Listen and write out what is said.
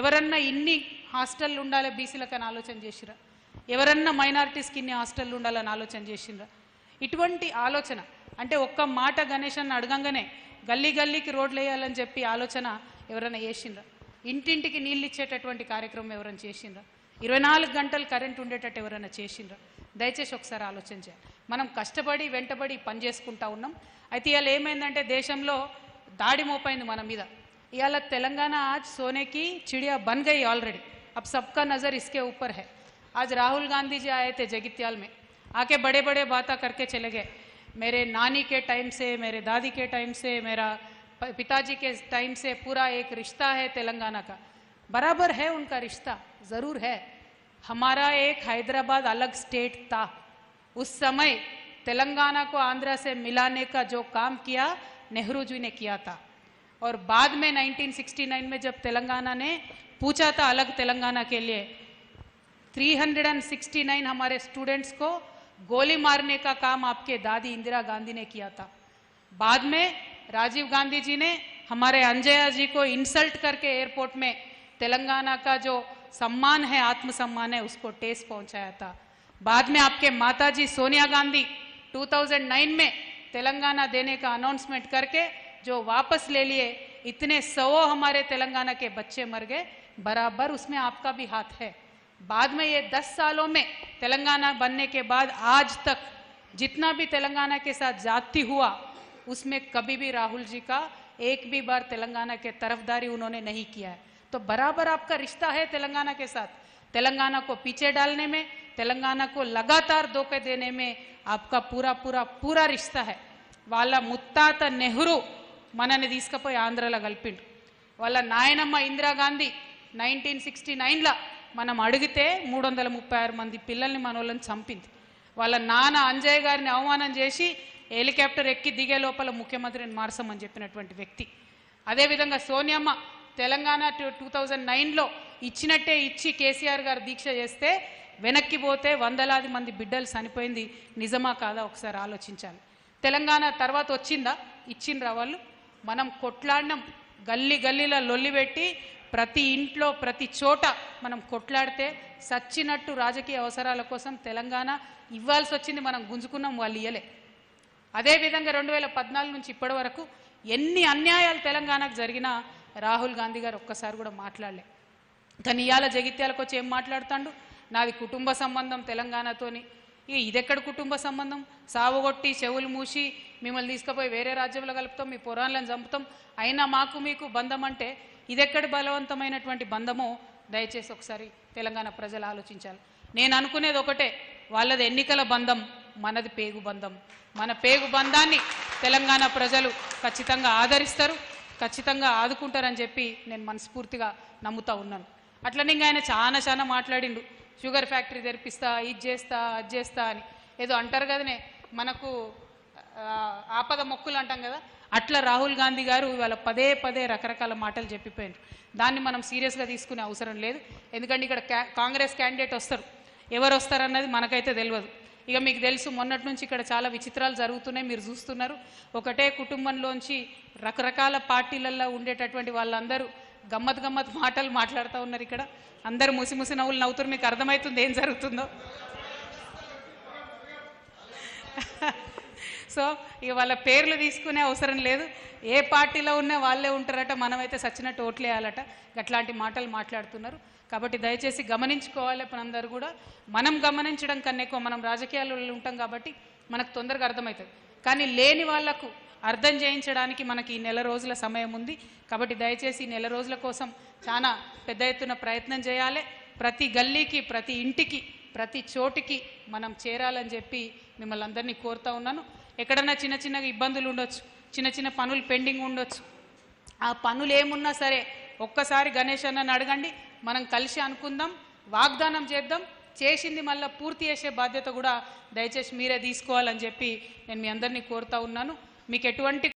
ఎవరన్నా ఇన్ని హాస్టల్ ఉండాలి బీసీలకు అని ఆలోచన చేసిరా ఎవరన్నా మైనారిటీస్కి ఇన్ని హాస్టల్ ఉండాలని ఆలోచన చేసిండ్రా ఇటువంటి ఆలోచన అంటే ఒక్క మాట గణేష్ అన్న అడగంగానే గల్లీ గల్లీకి రోడ్లు వేయాలని చెప్పి ఆలోచన ఎవరైనా చేసిండ్రా ఇంటింటికి నీళ్ళు ఇచ్చేటటువంటి కార్యక్రమం ఎవరైనా చేసిండ్రా ఇరవై నాలుగు గంటలు కరెంట్ ఉండేటట్టు ఎవరైనా చేసిండ్రా దయచేసి ఒకసారి ఆలోచన చేయాలి. మనం కష్టపడి వెంటబడి పని చేసుకుంటా ఉన్నాం. అయితే ఇవాళ ఏమైందంటే దేశంలో దాడి మోపైంది మన మీద. इला तेलंगाना आज सोने की चिड़िया बन गई ऑलरेडी अब सबका नज़र इसके ऊपर है. आज राहुल गांधी जी आए थे जगित्याल में. आके बड़े बड़े बातें करके चले गए. मेरे नानी के टाइम से, मेरे दादी के टाइम से, मेरा पिताजी के टाइम से पूरा एक रिश्ता है तेलंगाना का. बराबर है उनका रिश्ता. ज़रूर है. हमारा एक हैदराबाद अलग स्टेट था. उस समय तेलंगाना को आंध्रा से मिलाने का जो काम किया, नेहरू जी ने किया था. और बाद में 1969 में जब तेलंगाना ने पूछा था अलग तेलंगाना के लिए 369 हमारे स्टूडेंट्स को गोली मारने का काम आपके दादी इंदिरा गांधी ने किया था। बाद में राजीव गांधी जी ने हमारे अंजया जी को इंसल्ट करके एयरपोर्ट में तेलंगाना का जो सम्मान है, आत्मसम्मान है, उसको टेस पहुँचाया था। बाद में आपके माता जी सोनिया गांधी 2009 में तेलंगाना देने का अनाउंसमेंट करके जो वापस ले लिए, इतने सौ हमारे तेलंगाना के बच्चे मर गए। बराबर उसमें आपका भी हाथ है। बाद में ये दस सालों में तेलंगाना बनने के बाद आज तक जितना भी तेलंगाना के साथ जाति हुआ, उसमें कभी भी राहुल जी का एक भी बार तेलंगाना के तरफदारी उन्होंने नहीं किया है। तो बराबर आपका रिश्ता है तेलंगाना के साथ। तेलंगाना को पीछे डालने में, तेलंगाना को लगातार धोखे देने में आपका पूरा पूरा पूरा रिश्ता है। वाला मुत्ता नेहरू మనని తీసుకుపోయి ఆంధ్రలో కలిపిండు. వాళ్ళ నాయనమ్మ ఇందిరాగాంధీ నైన్టీన్ సిక్స్టీ నైన్లో మనం అడిగితే మూడు వందల ముప్పై ఆరు మంది పిల్లల్ని మన వాళ్ళని చంపింది. వాళ్ళ నాన్న అంజయ్ గారిని అవమానం చేసి హెలికాప్టర్ ఎక్కి దిగే లోపల ముఖ్యమంత్రిని మార్చమని చెప్పినటువంటి వ్యక్తి. అదేవిధంగా సోనియమ్మ తెలంగాణ టూ టూ థౌజండ్ నైన్లో ఇచ్చినట్టే ఇచ్చి కేసీఆర్ గారు దీక్ష చేస్తే వెనక్కి పోతే వందలాది మంది బిడ్డలు చనిపోయింది. నిజమా కాదా ఒకసారి ఆలోచించాలి. తెలంగాణ తర్వాత వచ్చిందా? ఇచ్చిండ్రా వాళ్ళు? మనం కొట్లాడినం. గల్లీ గల్లీలో లొల్లిపెట్టి ప్రతి ఇంట్లో ప్రతి చోట మనం కొట్లాడితే సచ్చినట్టు రాజకీయ అవసరాల కోసం తెలంగాణ ఇవ్వాల్సి వచ్చింది మనం గుంజుకున్నాం వాళ్ళు ఇయ్యలే. అదేవిధంగా రెండు వేల పద్నాలుగు నుంచి ఇప్పటి వరకు ఎన్ని అన్యాయాలు తెలంగాణకు జరిగినా రాహుల్ గాంధీ గారు ఒక్కసారి కూడా మాట్లాడలే. కానీ ఇవాళ జగిత్యాలకు వచ్చి ఏం మాట్లాడుతాడు? నాది కుటుంబ సంబంధం తెలంగాణతోని ఇక ఇదెక్కడ కుటుంబ సంబంధం? సావగొట్టి చెవులు మూసి మిమ్మల్ని తీసుకుపోయి వేరే రాజ్యంలో కలుపుతాం మీ పురాణాలను చంపుతాం. అయినా మాకు మీకు బంధం అంటే ఇదెక్కడ బలవంతమైనటువంటి బంధమో దయచేసి ఒకసారి తెలంగాణ ప్రజలు ఆలోచించాలి. నేను అనుకునేది ఒకటే వాళ్ళది ఎన్నికల బంధం మనది పేగు బంధం. మన పేగు బంధాన్ని తెలంగాణ ప్రజలు ఖచ్చితంగా ఆదరిస్తారు ఖచ్చితంగా ఆదుకుంటారని చెప్పి నేను మనస్ఫూర్తిగా నమ్ముతా ఉన్నాను. అట్లనే ఇంకా ఆయన చాలా చాలా మాట్లాడిండు. షుగర్ ఫ్యాక్టరీ తెరిపిస్తా ఇది చేస్తా అది చేస్తా అని. ఏదో అంటారు కదనే మనకు ఆపద మొక్కులు అంటాం కదా. అట్లా రాహుల్ గాంధీ గారు ఇవాళ పదే పదే రకరకాల మాటలు చెప్పిపోయారు దాన్ని మనం సీరియస్గా తీసుకునే అవసరం లేదు. ఎందుకంటే ఇక్కడ కాంగ్రెస్ క్యాండిడేట్ వస్తారు. ఎవరు వస్తారన్నది మనకైతే తెలియదు ఇక మీకు తెలుసు మొన్నటి నుంచి ఇక్కడ చాలా విచిత్రాలు జరుగుతున్నాయి. మీరు చూస్తున్నారు. ఒకటే కుటుంబంలోంచి రకరకాల పార్టీలలో ఉండేటటువంటి వాళ్ళందరూ గమ్మత్ గమ్మత్ మాటలు మాట్లాడుతూ ఉన్నారు ఇక్కడ. అందరూ ముసి ముసి నవ్వులు నవ్వుతారు మీకు అర్థమవుతుంది ఏం జరుగుతుందో. సో ఇక వాళ్ళ పేర్లు తీసుకునే అవసరం లేదు. ఏ పార్టీలో ఉన్నా వాళ్ళే ఉంటారట. మనమైతే సచ్చినట్టు ఓట్లేయాలట. అట్లాంటి మాటలు మాట్లాడుతున్నారు. కాబట్టి దయచేసి గమనించుకోవాలి మనందరూ కూడా. మనం గమనించడం కన్నా ఎక్కువ మనం రాజకీయాల్లో ఉంటాం కాబట్టి మనకు తొందరగా అర్థమవుతుంది. కానీ లేని వాళ్ళకు అర్థం చేయించడానికి మనకి ఈ నెల రోజుల సమయం ఉంది. కాబట్టి దయచేసి నెల రోజుల కోసం చాలా పెద్ద ఎత్తున ప్రయత్నం చేయాలి. ప్రతి గల్లీకి ప్రతి ఇంటికి ప్రతి చోటికి మనం చేరాలని చెప్పి మిమ్మల్ని అందరినీ కోరుతా ఉన్నాను. ఎక్కడన్నా చిన్న చిన్న ఇబ్బందులు ఉండొచ్చు. చిన్న చిన్న పనులు పెండింగ్ ఉండొచ్చు. ఆ పనులు ఏమున్నా సరే ఒక్కసారి గణేష్ అన్నని అడగండి. మనం కలిసి అనుకుందాం వాగ్దానం చేద్దాం. చేసింది మళ్ళీ పూర్తి చేసే బాధ్యత కూడా దయచేసి మీరే తీసుకోవాలని చెప్పి నేను మీ అందరినీ కోరుతా ఉన్నాను. మీకు ఎటువంటి